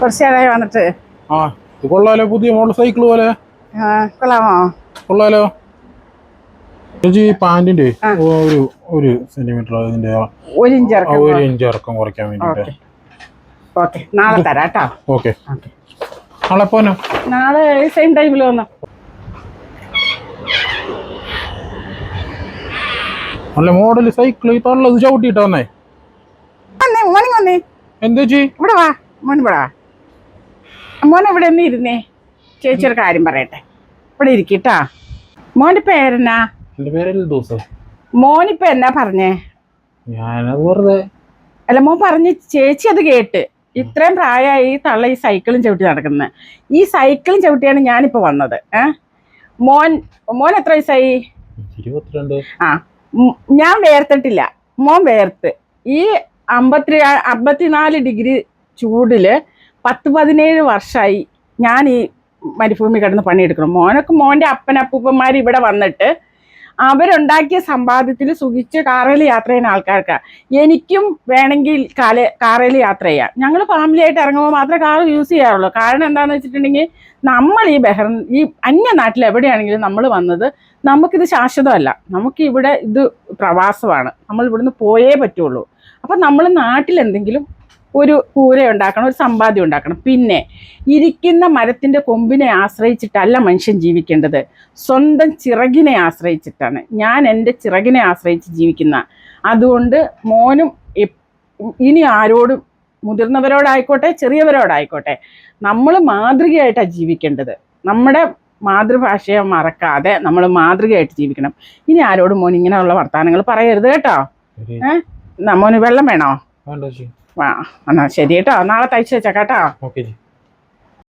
കുറച്ച് നേരമായി വന്നിട്ട്. ആ ഇത് കൊള്ളാലോ പുതിയ മോഡൽ സൈക്കിൾ പോലെ. കൊള്ളാമോ? കൊള്ളാലോ. ചേച്ചി പാന്റിന്റെ ഒരു ഒരു സെന്റിമീറ്റർ അതിന്റെ ഒരു ഇഞ്ച് ഒരു ഇഞ്ച് ഇറക്കം കുറയ്ക്കാൻ വേണ്ടിട്ട്. ഓക്കെ. നാളെ തരാം കേട്ടോ. ഓക്കെ. നാളെ പോനോ നാളെ സെയിം ടൈമിൽ വന്നോ? നല്ല മോഡൽ സൈക്കിൾ ഈ തള്ളത് ചവിട്ടിയിട്ട് വന്നേ. വന്നേ മോർണിംഗ് വന്നേ. എന്താ ചേച്ചി? ഇവിടെ വാ മോൻ ഇവിടെ വാ. മോൻ ഇവിടെ ഒന്ന് ഇരുന്നേ. ചേച്ചി ഒരു കാര്യം പറയട്ടെ. ഇവിടെ ഇരിക്കട്ടാ. മോന്റെ പേരെന്നാ? മോനിപ്പ എന്നാ പറഞ്ഞേ? അല്ല മോൻ പറഞ്ഞ് ചേച്ചി അത് കേട്ട്. ഇത്രയും പ്രായമായി തള്ള ഈ സൈക്കിളും ചവിട്ടി നടക്കുന്നത് ഈ സൈക്കിളും ചവിട്ടിയാണ് ഞാനിപ്പോ വന്നത്. ഏ? മോൻ മോൻ എത്ര വയസ്സായി? ആ ഞാൻ വേർത്തിട്ടില്ല. മോൻ വേർത്ത്. ഈ അമ്പത്തി അമ്പത്തിനാല് ഡിഗ്രി ചൂടിൽ പത്ത് പതിനേഴ് വർഷമായി ഞാൻ ഈ മരുഭൂമി കിടന്ന് പണിയെടുക്കണം മോനൊക്കെ മോന്റെ അപ്പനപ്പൂപ്പന്മാർ ഇവിടെ വന്നിട്ട് അവരുണ്ടാക്കിയ സമ്പാദ്യത്തിൽ സുഖിച്ച് കാറിൽ യാത്ര ചെയ്യുന്ന ആൾക്കാർക്കാണ് എനിക്കും വേണമെങ്കിൽ കാല കാറിൽ യാത്ര ചെയ്യാം. ഞങ്ങൾ ഫാമിലിയായിട്ട് ഇറങ്ങുമ്പോൾ മാത്രമേ കാർ യൂസ് ചെയ്യാറുള്ളൂ. കാരണം എന്താണെന്ന് വെച്ചിട്ടുണ്ടെങ്കിൽ നമ്മൾ ഈ ബഹ്റൻ ഈ അന്യ നാട്ടിൽ എവിടെയാണെങ്കിലും നമ്മൾ വന്നത് നമുക്കിത് ശാശ്വതമല്ല. നമുക്കിവിടെ ഇത് പ്രവാസമാണ്. നമ്മൾ ഇവിടുന്ന് പോയേ പറ്റുള്ളൂ. അപ്പം നമ്മൾ നാട്ടിൽ എന്തെങ്കിലും ഒരു കൂര ഉണ്ടാക്കണം ഒരു സമ്പാദ്യം ഉണ്ടാക്കണം. പിന്നെ ഇരിക്കുന്ന മരത്തിന്റെ കൊമ്പിനെ ആശ്രയിച്ചിട്ടല്ല മനുഷ്യൻ ജീവിക്കേണ്ടത്. സ്വന്തം ചിറകിനെ ആശ്രയിച്ചിട്ടാണ്. ഞാൻ എന്റെ ചിറകിനെ ആശ്രയിച്ച് ജീവിക്കുന്ന. അതുകൊണ്ട് മോനും ഇനി ആരോടും മുതിർന്നവരോടായിക്കോട്ടെ ചെറിയവരോടായിക്കോട്ടെ നമ്മൾ മാതൃകയായിട്ടാണ് ജീവിക്കേണ്ടത്. നമ്മുടെ മാതൃഭാഷയെ മറക്കാതെ നമ്മൾ മാതൃകയായിട്ട് ജീവിക്കണം. ഇനി ആരോടും മോൻ ഇങ്ങനെയുള്ള വർത്തമാനങ്ങൾ പറയരുത് കേട്ടോ. ഏഹ് മോന് വെള്ളം വേണോ? ആ എന്നാ ശരി കേട്ടോ നാളെ തയ്ച്ചു വെച്ചേക്കാട്ടോ. ഓക്കെ.